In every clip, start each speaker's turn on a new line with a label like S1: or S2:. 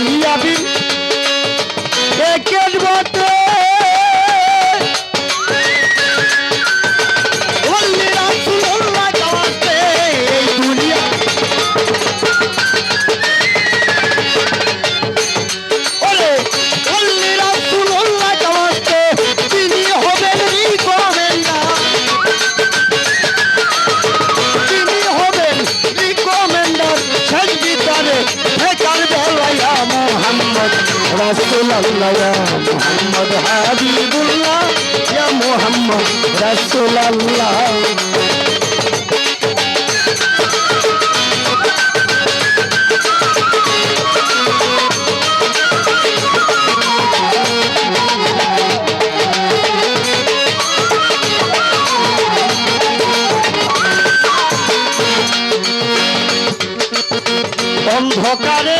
S1: ni abi الله يا محمد حبيب الله يا محمد رسول الله অন্ধকারে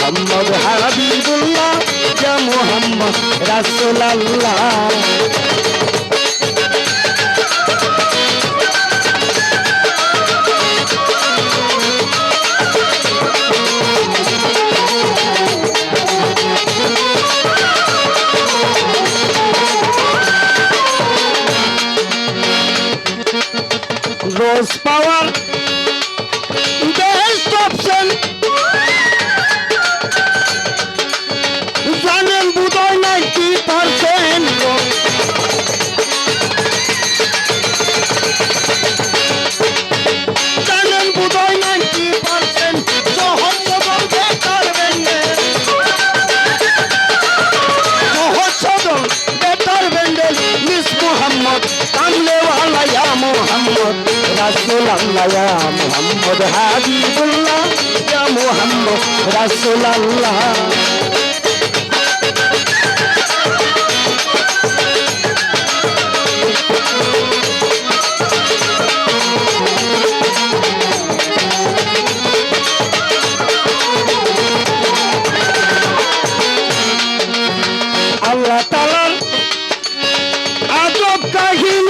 S1: মোহাম্মদ হাবিবুল্লাহ যা মোহাম্মদ রাসুলাল্লাহ। পা মোহাম্মদ কামলে ওয়ালায়া মোহাম্মদ রাসুল আল্লাহ মোহাম্মদ হাবিবুল্লাহ মোহাম্মদ রাসুল আল্লাহ human.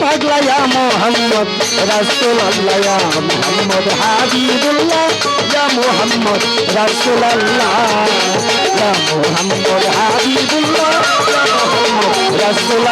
S1: পাগলা ইয়া মোহাম্মদ, রাসূল আল্লাহ ইয়া মোহাম্মদ, হাবিবুল্লাহ, ইয়া মোহাম্মদ, রাসূল আল্লাহ, ইয়া মোহাম্মদ, হাবিবুল্লাহ, ইয়া মোহাম্মদ, রাসূল